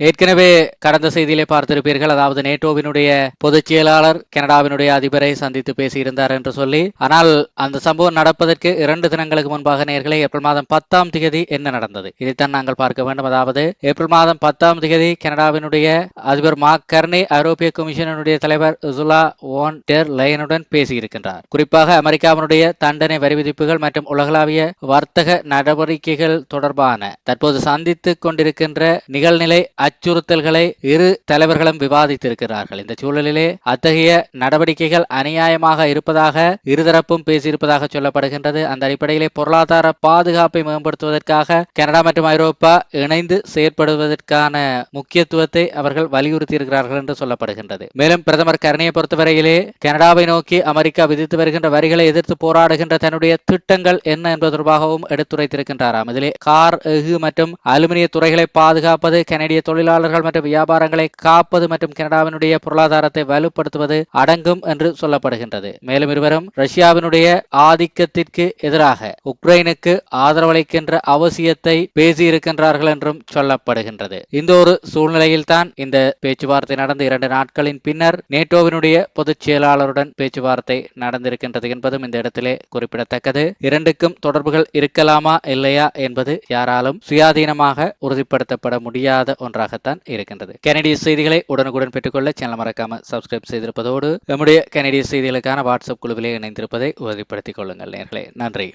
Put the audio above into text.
ஏற்கனவே கடந்த செய்தியிலே பார்த்திருப்பீர்கள் அதாவது நேட்டோவினுடைய பொதுச் செயலாளர் கனடாவினுடைய அதிபரை சந்தித்து பேசியிருந்தார் என்று சொல்லி ஆனால் அந்த சம்பவம் நடப்பதற்கு இரண்டு தினங்களுக்கு முன்பாக நேர்களை ஏப்ரல் மாதம் பத்தாம் தேதி என்ன நடந்தது? இதைத்தான் நாங்கள் பார்க்க வேண்டும். அதாவது ஏப்ரல் மாதம் பத்தாம் தேதி கனடாவினுடைய அதிபர் மார்க் கர்னி ஐரோப்பிய கமிஷனுடைய தலைவர் உசுலா ஓன் டெர் லயனுடன் பேசியிருக்கின்றார். குறிப்பாக அமெரிக்காவினுடைய தண்டனை வரி விதிப்புகள் மற்றும் உலகளாவிய வர்த்தக நடவடிக்கைகள் தொடர்பான தற்போது சந்தித்துக் கொண்டிருக்கின்ற நிகழ்நிலை அச்சுறுத்தல்களை இரு தலைவர்களும் விவாதித்திருக்கிறார்கள். இந்த சூழலிலே அத்தகைய நடவடிக்கைகள் அநியாயமாக இருப்பதாக இருதரப்பும் பேசியிருப்பதாக சொல்லப்படுகின்றது. அந்த அடிப்படையிலே பொருளாதார பாதுகாப்பை மேம்படுத்துவதற்காக கனடா மற்றும் ஐரோப்பா இணைந்து செயற்படுவதற்கான முக்கியத்துவத்தை அவர்கள் வலியுறுத்தியிருக்கிறார்கள் என்று சொல்லப்படுகின்றது. மேலும் பிரதமர் கரணியை பொறுத்தவரையிலே கனடாவை நோக்கி அமெரிக்கா விதித்து வருகின்ற வரிகளை எதிர்த்து போராடுகின்ற தன்னுடைய திட்டங்கள் என்ன என்பது தொடர்பாகவும் எடுத்துரைத்திருக்கின்றாராம். இதிலே கார் எஃகு மற்றும் அலுமினிய துறைகளை பாதுகாப்பது கனடிய தொழிலாளர்கள் மற்றும் வியாபாரங்களை காப்பது மற்றும் கனடாவினுடைய பொருளாதாரத்தை வலுப்படுத்துவது அடங்கும் என்று சொல்லப்படுகின்றது. மேலும் இருவரும் ரஷ்யாவினுடைய ஆதிக்கத்திற்கு எதிராக உக்ரைனுக்கு ஆதரவளிக்கின்ற அவசியத்தை பேசியிருக்கின்றார்கள் என்றும் சொல்லப்படுகின்றது. இந்த ஒரு சூழ்நிலையில் தான் இந்த பேச்சுவார்த்தை நடந்த இரண்டு நாட்களின் பின்னர் நேட்டோவினுடைய பொதுச் செயலாளருடன் பேச்சுவார்த்தை நடந்திருக்கின்றது என்பதும் இந்த இடத்திலே குறிப்பிடத்தக்கது. இரண்டுக்கும் தொடர்புகள் இருக்கலாமா இல்லையா என்பது யாராலும் சுயாதீனமாக உறுதிப்படுத்தப்பட முடியாத ஒன்றாகத்தான் இருக்கின்றது. கனடிய செய்திகளை உடனுக்குடன் பெற்றுக்கொள்ள சேனல் மறக்காம சப்ஸ்கிரைப் செய்திருப்பதோடு நம்முடைய கனடிய செய்திகளுக்கான வாட்ஸ்அப் குழுவிலே இணைந்திருப்பதை உறுதிப்படுத்திக் கொள்ளுங்கள் நேர்களே. நன்றி.